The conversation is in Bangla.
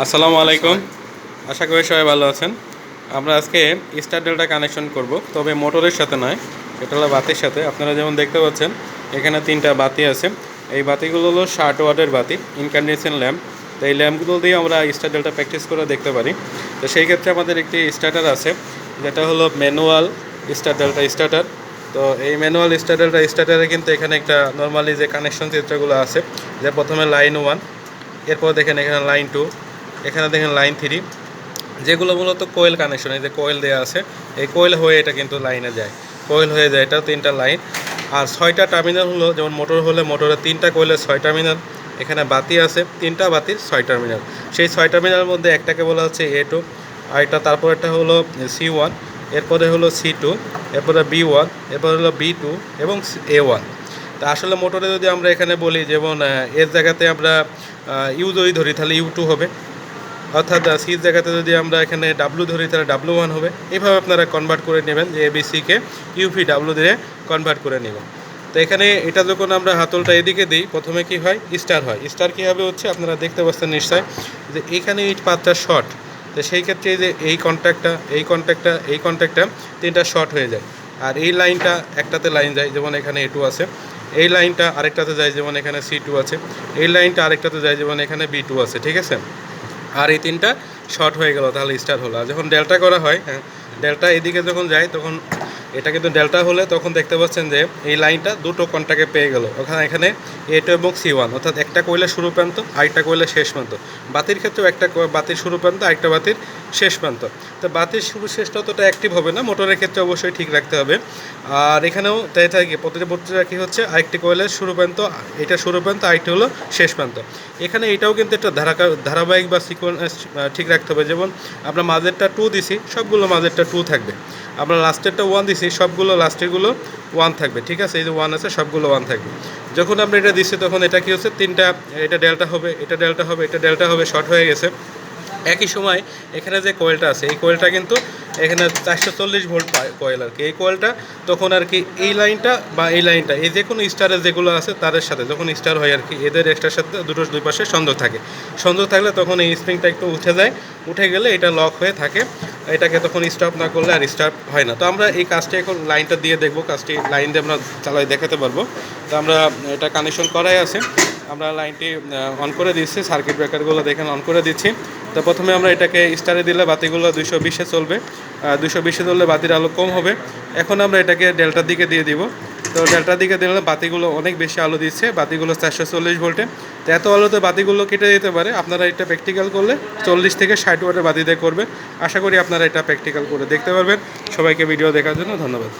আসসালামু আলাইকুম। আশা করি সবাই ভালো আছেন। আমরা আজকে স্টার ডেল্টা কানেকশন করব, তবে মোটরের সাথে নয়, এটা হলো বাতির সাথে। আপনারা যেমন দেখতে পাচ্ছেন, এখানে তিনটা বাতি আছে। এই বাতিগুলো হলো ষাট ওয়াটের বাতি ইনকান্ডিশন ল্যাম্প তো এই ল্যাম্পগুলো দিয়ে আমরা স্টার ডেল্টা প্র্যাকটিস করে দেখতে পারি। তো সেই ক্ষেত্রে আমাদের একটি স্টার্টার আছে, যেটা হলো ম্যানুয়াল স্টার ডেল্টা স্টার্টার তো এই ম্যানুয়াল স্টার স্টার্টারে কিন্তু এখানে একটা নর্মালি যে কানেকশন চিত্রগুলো আছে, যে প্রথমে লাইন ওয়ান এরপর দেখেন এখানে লাইন টু এখানে দেখেন লাইন থ্রি। যেগুলো মূলত কোয়েল কানেকশন এই যে কোয়েল দেওয়া আছে, এই কোয়েল হয়ে এটা কিন্তু লাইনে যায়। কোয়েল হয়ে যায় এটা তিনটা লাইন। আর ছয়টা টার্মিনাল হলো, যেমন মোটর হলে মোটরের তিনটা কোয়েলের ছয় টার্মিনাল এখানে বাতি আছে, তিনটা বাতির ছয় টার্মিনাল সেই ছয় টার্মিনালের মধ্যে একটাকে বলা হচ্ছে এ টু আর এটা তারপর একটা হলো সি ওয়ান এরপরে হলো সি টু এরপরে বি ওয়ান এরপরে হলো বি টু এবং এ ওয়ান তা আসলে মোটরে যদি আমরা এখানে বলি, যেমন এর জায়গাতে আমরা ইউ যদি ধরি, তাহলে ইউ টু হবে। অর্থাৎ সির জায়গাতে যদি আমরা এখানে ডাব্লু ধরি, তাহলে ডাব্লু ওয়ান হবে। এভাবে আপনারা কনভার্ট করে নেবেন, যে এবিসিকে ইউপি ডাব্লু দিয়ে কনভার্ট করে নেবেন। তো এখানে এটা যখন আমরা হাতলটা এদিকে দিই, প্রথমে কি হয়? স্টার হয়। স্টার কীভাবে হচ্ছে? আপনারা দেখতে পাচ্ছেন নিশ্চয় যে এখানে এই পাতটা শর্ট তো সেই ক্ষেত্রে যে এই কন্ট্যাক্টটা এই কন্ট্যাক্টটা এই কন্ট্যাক্টটা তিনটা শর্ট হয়ে যায়। আর এই লাইনটা একটাতে লাইন যায়, যেমন এখানে এ টু আছে। এই লাইনটা আরেকটাতে যায়, যেমন এখানে সি টু আছে। এই লাইনটা আরেকটাতে যায়, যেমন এখানে বি টু আছে, ঠিক আছে? আর এই তিনটা শর্ট হয়ে গেল, তাহলে স্টার্ট হলো। আর যখন ডেল্টা করা হয় হ্যাঁ ডেল্টা এদিকে যখন যায়, তখন এটা কিন্তু ডেল্টা হলে তখন দেখতে পাচ্ছেন যে এই লাইনটা দুটো কন্টাকে পেয়ে গেল। ওখানে এখানে এ টু এবং সি ওয়ান অর্থাৎ একটা কইলে শুরু প্রান্ত, আরেকটা কইলে শেষ প্রান্ত। বাতির ক্ষেত্রেও একটা বাতির শুরু প্রান্ত, আরেকটা বাতির শেষ প্রান্ত। তো বাতির শুরু শেষটা অতটা অ্যাক্টিভ হবে না, মোটরের ক্ষেত্রে অবশ্যই ঠিক রাখতে হবে। আর এখানেও তাই থাকে প্রতিটা বক্তৃতা কী হচ্ছে, আরেকটি কয়েলের শুরু প্রান্ত, এটা শুরু প্রান্ত, আরেকটি হলো শেষ প্রান্ত। এখানে এটাও কিন্তু একটা ধারা ধারাবাহিক বা সিকোয়েন্স ঠিক রাখতে হবে। যেমন আমরা মাঝেরটা টু দিছি, সবগুলো মাঝেরটা টু থাকবে। আমরা লাস্টেরটা ওয়ান দিছি সবগুলো লাস্টেরগুলো ওয়ান থাকবে, ঠিক আছে? এই যে ওয়ান আছে, সবগুলো ওয়ান থাকবে। যখন আমরা এটা দিচ্ছি তখন এটা কি হচ্ছে? তিনটা, এটা ডেল্টা হবে, এটা ডেল্টা হবে, এটা ডেল্টা হবে শর্ট হয়ে গেছে। একই সময় এখানে যে কোয়েলটা আছে, এই কোয়েলটা কিন্তু এখানে চারশো চল্লিশ ভোল্ট কোয়েল আর কি। এই কোয়েলটা তখন আর কি এই লাইনটা বা এই লাইনটা, এই যে কোনো স্টারের যেগুলো আছে, তাদের সাথে যখন স্টার হয় আর কি, এদের একটার সাথে দুটো দুই পাশে সংযোগ থাকে। সংযোগ থাকলে তখন এই স্প্রিংটা একটু উঠে যায়, উঠে গেলে এটা লক হয়ে থাকে। এটাকে তখন স্টপ না করলে আর স্টার্ট হয় না। তো আমরা এই কাজটি এখন লাইনটা দিয়ে দেখব, কাজটি লাইন দিয়ে আমরা চালাই দেখাতে পারব। তো আমরা এটা কানেকশন করাই আছে। আমরা লাইনটি অন করে দিচ্ছি সার্কিট ব্রেকারগুলো দেখেন অন করে দিচ্ছি। তো প্রথমে আমরা এটাকে স্টারে দিলে বাতিগুলো দুইশো বিশে চলবে। দুইশো বিশে চললে বাতির আলো কম হবে। এখন আমরা এটাকে ডেল্টার দিকে দিয়ে দিব। তো ডেল্টার দিকে দিলে বাতিগুলো অনেক বেশি আলো দিচ্ছে। বাতিগুলো চারশো চল্লিশ ভোল্টে। তো এত আলোতে বাতিগুলো কেটে যেতে পারে। আপনারা এটা প্র্যাকটিক্যাল করলে চল্লিশ থেকে ষাট ওয়াটের বাতি দিয়ে করবেন। আশা করি আপনারা এটা প্র্যাকটিক্যাল করে দেখতে পারবেন। সবাইকে ভিডিও দেখার জন্য ধন্যবাদ।